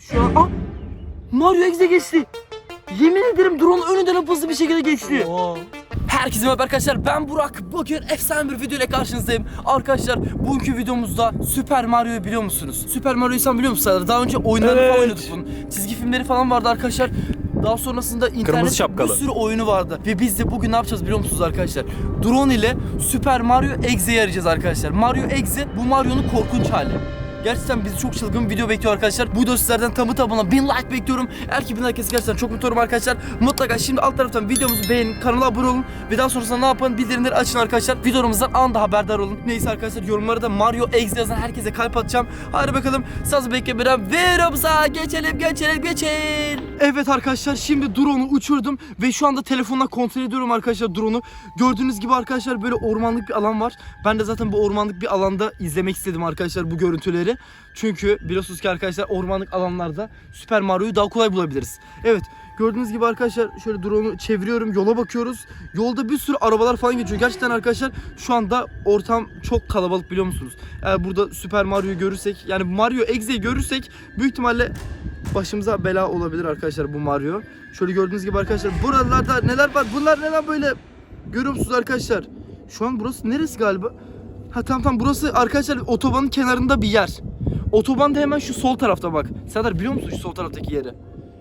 Şu an... Aa! Mario Exe geçti. Yemin ederim drone önünden hızlı bir şekilde geçti. Herkese merhaba arkadaşlar ben Burak Bugün efsane bir video ile karşınızdayım Arkadaşlar bugünkü videomuzda Süper Mario'yu biliyor musunuz? Süper Mario'yu sen biliyor musun? Daha önce oyunlarını falan Evet. oynadık bunun Çizgi filmleri falan vardı arkadaşlar Daha sonrasında internette bir şapkalı. sürü oyunu vardı Ve biz de bugün ne yapacağız biliyor musunuz arkadaşlar? Drone ile Süper Mario Exe'yi arayacağız arkadaşlar Mario Exe bu Mario'nun korkunç hali Gerçekten bizi çok çılgın bir video bekliyor arkadaşlar. Bu video sizlerden tamı tamına 1000 like bekliyorum. Eğer ki 1000 like gerçekten çok mutlu arkadaşlar. Mutlaka şimdi alt taraftan videomuzu beğenin, kanala abone olun ve daha sonrasında ne yapın? Bildirimleri açın arkadaşlar. Videomuzdan anda haberdar olun. Neyse arkadaşlar yorumlara da Mario Eggs yazan herkese kalp atacağım. Hadi bakalım sazı beklemeden videomuza geçelim geçelim geçelim. Evet arkadaşlar şimdi drone'u uçurdum ve şu anda telefonla kontrol ediyorum arkadaşlar drone'u. Gördüğünüz gibi arkadaşlar böyle ormanlık bir alan var. Ben de zaten bu ormanlık bir alanda izlemek istedim arkadaşlar bu görüntüleri. Çünkü biliyorsunuz ki arkadaşlar ormanlık alanlarda Süper Mario'yu daha kolay bulabiliriz. Evet gördüğünüz gibi arkadaşlar şöyle drone'u çeviriyorum yola bakıyoruz. Yolda bir sürü arabalar falan geçiyor. Gerçekten arkadaşlar şu anda ortam çok kalabalık biliyor musunuz? Eğer burada Süper Mario'yu görürsek yani Mario Exe'yi görürsek büyük ihtimalle başımıza bela olabilir arkadaşlar bu Mario. Şöyle gördüğünüz gibi arkadaşlar buralarda neler var? Bunlar neden böyle? Görüyor musunuz arkadaşlar? Şu an burası neresi galiba? Ha tamam tamam burası arkadaşlar otobanın kenarında bir yer. Otoban da hemen şu sol tarafta bak. Serdar biliyor musun şu sol taraftaki yeri?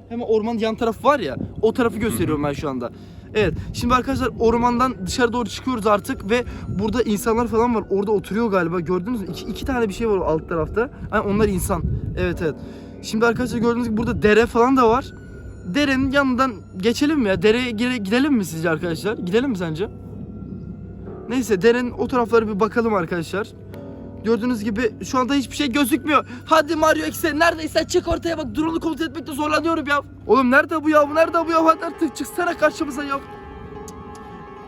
Hemen ormanın yan tarafı var ya. O tarafı gösteriyorum ben şu anda. Evet. Şimdi arkadaşlar ormandan dışarı doğru çıkıyoruz artık ve burada insanlar falan var. Orada oturuyor galiba. Gördünüz mü? İki, iki tane bir şey var alt tarafta. Yani onlar insan. Evet evet. Şimdi arkadaşlar gördüğünüz gibi burada dere falan da var. Derenin yanından geçelim mi ya? Dereye gire- gidelim mi sizce arkadaşlar? Gidelim mi sence? Neyse derenin o taraflara bir bakalım arkadaşlar. Gördüğünüz gibi şu anda hiçbir şey gözükmüyor. Hadi Mario X'e neredeyse çık ortaya bak. Drone'u kontrol etmekte zorlanıyorum ya. Oğlum nerede bu ya? Bu nerede bu ya? Hadi artık çıksana karşımıza ya.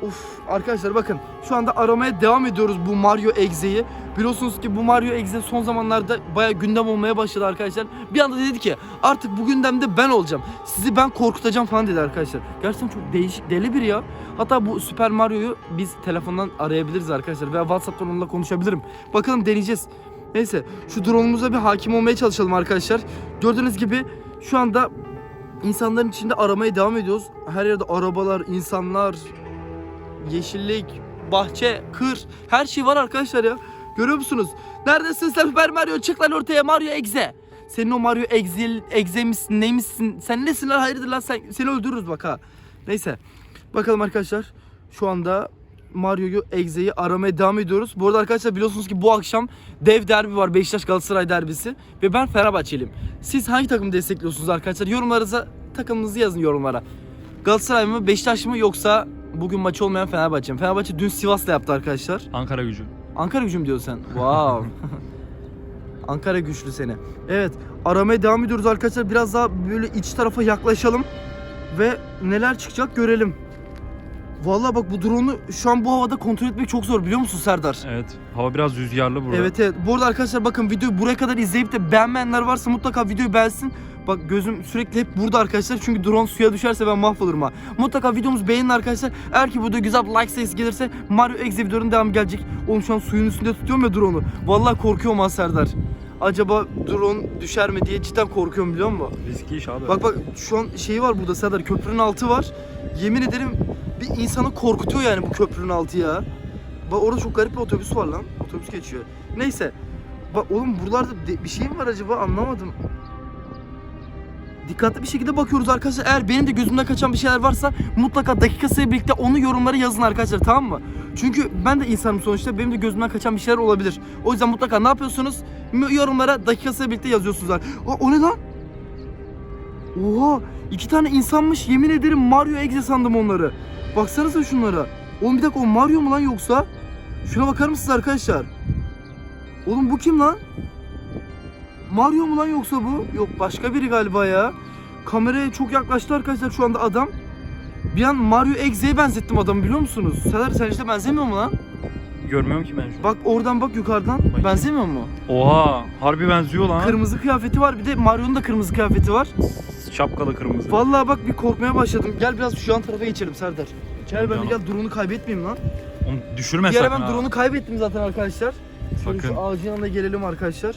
Of arkadaşlar bakın şu anda aramaya devam ediyoruz bu Mario Exe'yi. Biliyorsunuz ki bu Mario Exe son zamanlarda baya gündem olmaya başladı arkadaşlar. Bir anda dedi ki artık bu gündemde ben olacağım. Sizi ben korkutacağım falan dedi arkadaşlar. Gerçekten çok değişik deli bir ya. Hatta bu Süper Mario'yu biz telefondan arayabiliriz arkadaşlar veya WhatsApp'tan onunla konuşabilirim. Bakalım deneyeceğiz. Neyse şu drone'umuza bir hakim olmaya çalışalım arkadaşlar. Gördüğünüz gibi şu anda insanların içinde aramaya devam ediyoruz. Her yerde arabalar, insanlar, yeşillik, bahçe, kır her şey var arkadaşlar ya. Görüyor musunuz? Neredesin sen Süper Mario? Çık lan ortaya Mario Exe. Senin o Mario Exil, Exe misin, neymişsin? Sen nesin lan? Hayırdır lan sen? Seni öldürürüz bak ha. Neyse. Bakalım arkadaşlar. Şu anda Mario'yu, Exe'yi aramaya devam ediyoruz. Bu arada arkadaşlar biliyorsunuz ki bu akşam dev derbi var. Beşiktaş Galatasaray derbisi. Ve ben Fenerbahçeliyim. Siz hangi takımı destekliyorsunuz arkadaşlar? Yorumlarınıza takımınızı yazın yorumlara. Galatasaray mı, Beşiktaş mı yoksa bugün maçı olmayan Fenerbahçe mi? Fenerbahçe dün Sivas'la yaptı arkadaşlar. Ankara gücü. Ankara gücüm diyorsun sen. Wow. Ankara güçlü seni. Evet aramaya devam ediyoruz arkadaşlar. Biraz daha böyle iç tarafa yaklaşalım. Ve neler çıkacak görelim. Vallahi bak bu drone'u şu an bu havada kontrol etmek çok zor biliyor musun Serdar? Evet. Hava biraz rüzgarlı burada. Evet evet. Bu arada arkadaşlar bakın videoyu buraya kadar izleyip de beğenmeyenler varsa mutlaka videoyu beğensin. Bak gözüm sürekli hep burada arkadaşlar çünkü drone suya düşerse ben mahvolurum ha. Mutlaka videomuzu beğenin arkadaşlar. Eğer ki burada güzel like sayısı gelirse Mario Exe videoların devamı gelecek. Oğlum şu an suyun üstünde tutuyorum ya drone'u. Vallahi korkuyorum ha Serdar. Acaba drone düşer mi diye cidden korkuyorum biliyor musun? Riskli iş abi. Bak bak şu an şeyi var burada Serdar köprünün altı var. Yemin ederim bir insanı korkutuyor yani bu köprünün altı ya. Bak orada çok garip bir otobüs var lan. Otobüs geçiyor. Neyse. Bak oğlum buralarda bir şey mi var acaba anlamadım. Dikkatli bir şekilde bakıyoruz arkadaşlar. Eğer benim de gözümden kaçan bir şeyler varsa mutlaka dakikasıyla birlikte onu yorumlara yazın arkadaşlar tamam mı? Çünkü ben de insanım sonuçta. Benim de gözümden kaçan bir şeyler olabilir. O yüzden mutlaka ne yapıyorsunuz? Yorumlara dakikasıyla birlikte yazıyorsunuz. Aa, o ne lan? Oha iki tane insanmış yemin ederim Mario Exe sandım onları. Baksanıza şunlara. Oğlum bir dakika o Mario mu lan yoksa? Şuna bakar mısınız arkadaşlar? Oğlum bu kim lan? Mario mu lan yoksa bu? Yok başka biri galiba ya. Kameraya çok yaklaştı arkadaşlar şu anda adam. Bir an Mario Exe'ye benzettim adamı biliyor musunuz? Sezer sen işte benzemiyor mu lan? Görmüyorum ki ben şu an. Bak oradan bak yukarıdan. Bakayım. Benzemiyor mu? Oha. Harbi benziyor lan. Kırmızı kıyafeti var bir de Mario'nun da kırmızı kıyafeti var. Şapkalı kırmızı. Vallahi bak bir korkmaya başladım. Gel biraz şu yan tarafa geçelim Serdar. Gel ben de gel drone'u kaybetmeyeyim lan. Onu düşürme Bir sakın ben ha. drone'u kaybettim zaten arkadaşlar. Şöyle Sakın. şu ağacın yanına gelelim arkadaşlar.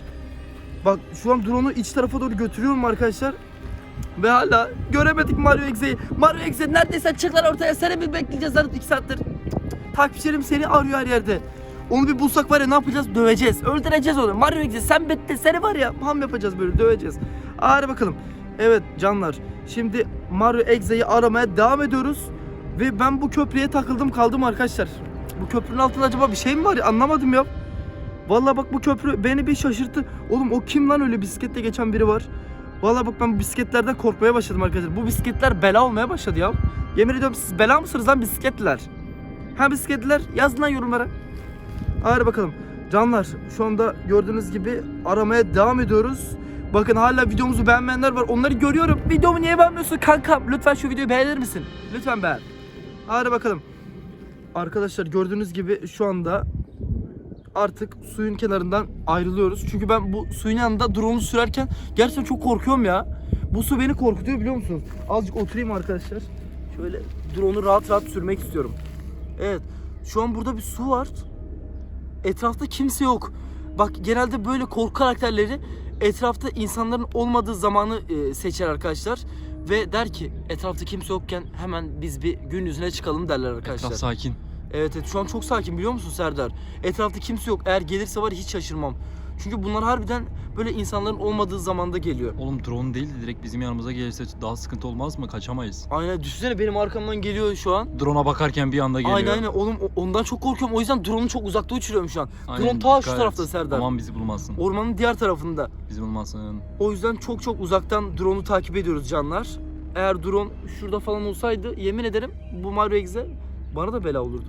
Bak şu an drone'u iç tarafa doğru götürüyorum arkadaşlar. Ve hala göremedik Mario Exe'yi. Mario Exe neredeyse çık lan ortaya. Seni bir bekleyeceğiz lan 2 saattir. Takipçilerim seni arıyor her yerde. Onu bir bulsak var ya ne yapacağız? Döveceğiz. Öldüreceğiz onu. Mario Exe sen bitti. Seni var ya ham yapacağız böyle döveceğiz. Hadi bakalım. Evet canlar. Şimdi Mario Exe'yi aramaya devam ediyoruz. Ve ben bu köprüye takıldım kaldım arkadaşlar. Bu köprünün altında acaba bir şey mi var ya anlamadım ya. Vallahi bak bu köprü beni bir şaşırttı. Oğlum o kim lan öyle bisikletle geçen biri var. Vallahi bak ben bisikletlerden korkmaya başladım arkadaşlar. Bu bisikletler bela olmaya başladı ya. Yemin ediyorum siz bela mısınız lan bisikletliler? Ha bisikletliler yazın lan yorumlara. Hadi bakalım. Canlar şu anda gördüğünüz gibi aramaya devam ediyoruz. Bakın hala videomuzu beğenmeyenler var. Onları görüyorum. Videomu niye beğenmiyorsun kankam? Lütfen şu videoyu beğenir misin? Lütfen beğen. Hadi bakalım. Arkadaşlar gördüğünüz gibi şu anda artık suyun kenarından ayrılıyoruz. Çünkü ben bu suyun yanında drone'u sürerken gerçekten çok korkuyorum ya. Bu su beni korkutuyor biliyor musunuz? Azıcık oturayım arkadaşlar. Şöyle drone'u rahat rahat sürmek istiyorum. Evet. Şu an burada bir su var. Etrafta kimse yok. Bak genelde böyle korku karakterleri etrafta insanların olmadığı zamanı e, seçer arkadaşlar. Ve der ki etrafta kimse yokken hemen biz bir gün yüzüne çıkalım derler arkadaşlar. Etraf sakin. Evet evet şu an çok sakin biliyor musun Serdar? Etrafta kimse yok. Eğer gelirse var ya hiç şaşırmam. Çünkü bunlar harbiden böyle insanların olmadığı zamanda geliyor. Oğlum drone değil de direkt bizim yanımıza gelirse daha sıkıntı olmaz mı? Kaçamayız. Aynen düşünsene benim arkamdan geliyor şu an. Drone'a bakarken bir anda geliyor. Aynen aynen oğlum o- ondan çok korkuyorum. O yüzden drone'u çok uzakta uçuruyorum şu an. Aynen, Drone ta şu et. tarafta Serdar. Aman bizi bulmasın. Ormanın diğer tarafında. Bizi bulmasın. O yüzden çok çok uzaktan drone'u takip ediyoruz canlar. Eğer drone şurada falan olsaydı yemin ederim bu Mario Exe bana da bela olurdu.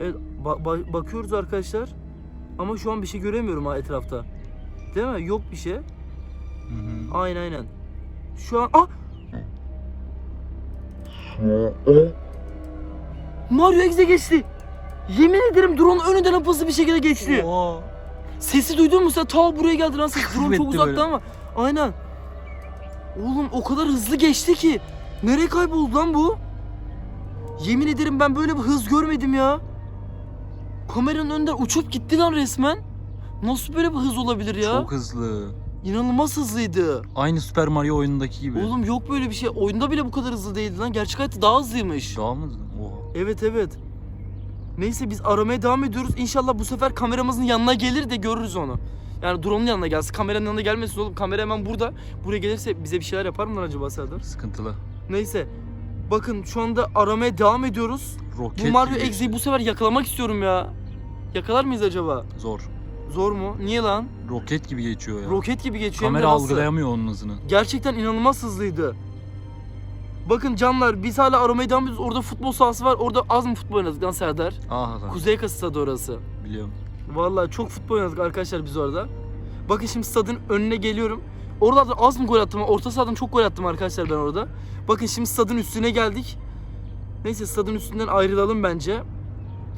Evet ba- ba- bakıyoruz arkadaşlar. Ama şu an bir şey göremiyorum ha etrafta. Değil mi? Yok bir şey. Hı hı. Aynen aynen. Şu an... Ah! Mario Exe geçti. Yemin ederim drone önünden hızlı bir şekilde geçti. Oha. Sesi duydun mu sen? Ta buraya geldi lan ses. Drone çok uzakta böyle. ama. Aynen. Oğlum o kadar hızlı geçti ki. Nereye kayboldu lan bu? Yemin ederim ben böyle bir hız görmedim ya. Kameranın önünden uçup gitti lan resmen. Nasıl böyle bir hız olabilir ya? Çok hızlı. İnanılmaz hızlıydı. Aynı Super Mario oyunundaki gibi. Oğlum yok böyle bir şey. Oyunda bile bu kadar hızlı değildi lan. Gerçek hayatta daha hızlıymış. Daha mı? Oha. Evet evet. Neyse biz aramaya devam ediyoruz. İnşallah bu sefer kameramızın yanına gelir de görürüz onu. Yani drone'un yanına gelsin. Kameranın yanına gelmesin oğlum. Kamera hemen burada. Buraya gelirse bize bir şeyler yapar mı lan acaba Serdar? Sıkıntılı. Neyse. Bakın şu anda aramaya devam ediyoruz. Roket Bu Mario gibi Exe'yi bu sefer yakalamak istiyorum ya. Yakalar mıyız acaba? Zor. Zor mu? Niye lan? Roket gibi geçiyor ya. Roket gibi geçiyor. hem de Kamera algılayamıyor onun hızını. Gerçekten inanılmaz hızlıydı. Bakın canlar biz hala aramaya devam ediyoruz. Orada futbol sahası var. Orada az mı futbol oynadık lan Serdar? Ah lan. Kuzey Yakası stadı orası. Biliyorum. Vallahi çok futbol oynadık arkadaşlar biz orada. Bakın şimdi stadın önüne geliyorum. Orada da az mı gol attım? Orta sahadan çok gol attım arkadaşlar ben orada. Bakın şimdi stadın üstüne geldik. Neyse stadın üstünden ayrılalım bence.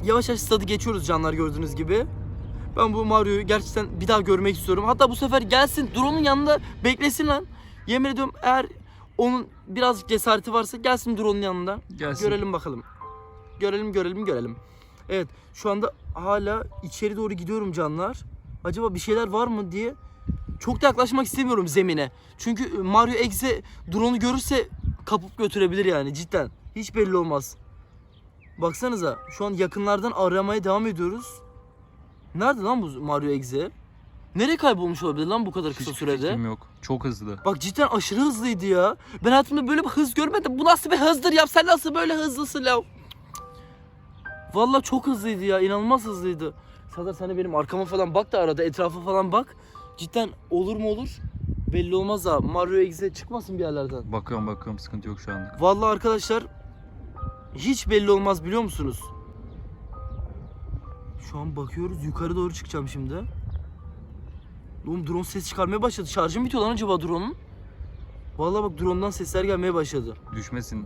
Yavaş yavaş stadı geçiyoruz canlar gördüğünüz gibi. Ben bu Mario'yu gerçekten bir daha görmek istiyorum. Hatta bu sefer gelsin drone'un yanında beklesin lan. Yemin ediyorum eğer onun birazcık cesareti varsa gelsin drone'un yanında. Gelsin. Görelim bakalım. Görelim görelim görelim. Evet şu anda hala içeri doğru gidiyorum canlar. Acaba bir şeyler var mı diye çok da yaklaşmak istemiyorum zemine. Çünkü Mario Exe drone'u görürse kapıp götürebilir yani cidden. Hiç belli olmaz. Baksanıza şu an yakınlardan aramaya devam ediyoruz. Nerede lan bu Mario Exe? Nereye kaybolmuş olabilir lan bu kadar kısa Hiçbir sürede? fikrim yok. Çok hızlı. Bak cidden aşırı hızlıydı ya. Ben hayatımda böyle bir hız görmedim. Bu nasıl bir hızdır ya? Sen nasıl böyle hızlısın ya? Vallahi çok hızlıydı ya. İnanılmaz hızlıydı. Sadar sen de benim arkama falan bak da arada etrafa falan bak. Cidden olur mu olur? Belli olmaz ha. Mario Exe çıkmasın bir yerlerden. Bakıyorum bakıyorum sıkıntı yok şu anda. Vallahi arkadaşlar hiç belli olmaz biliyor musunuz? Şu an bakıyoruz yukarı doğru çıkacağım şimdi. Oğlum drone ses çıkarmaya başladı. Şarjım bitiyor lan acaba drone'un? Vallahi bak drone'dan sesler gelmeye başladı. Düşmesin.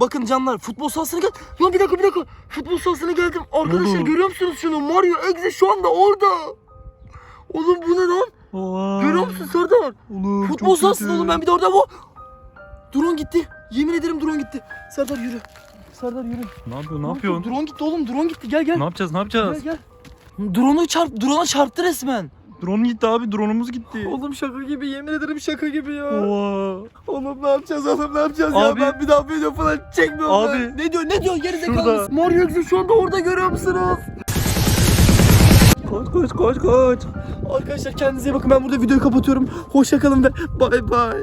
Bakın canlar futbol sahasına gel. Lan bir dakika bir dakika. Futbol sahasına geldim. Arkadaşlar Oğlum. görüyor musunuz şunu? Mario Exe şu anda orada. Oğlum bu ne lan? Görüyor musun Serdar? Oğlum, Futbol sahasında oğlum ben bir de orada bu. Drone gitti. Yemin ederim drone gitti. Serdar yürü. Serdar yürü. Ne yapıyorsun? Ne yapıyorsun? Drone gitti oğlum drone gitti gel gel. Ne yapacağız? Ne Gel yapacağız? gel. Drone'u çarp, drone'a çarptı resmen. Drone gitti abi. Drone'umuz gitti. Oğlum şaka gibi yemin ederim şaka gibi ya. Oha. Oğlum ne yapacağız oğlum ne yapacağız Abi. ya ben bir daha video falan çekmiyorum Abi. ben. Ne diyor ne diyor geri zekalı. Mario Ex'i şu anda orada görüyor musunuz? Koş koş koş koş. Arkadaşlar kendinize iyi bakın ben burada videoyu kapatıyorum. Hoşça kalın ve bay bay.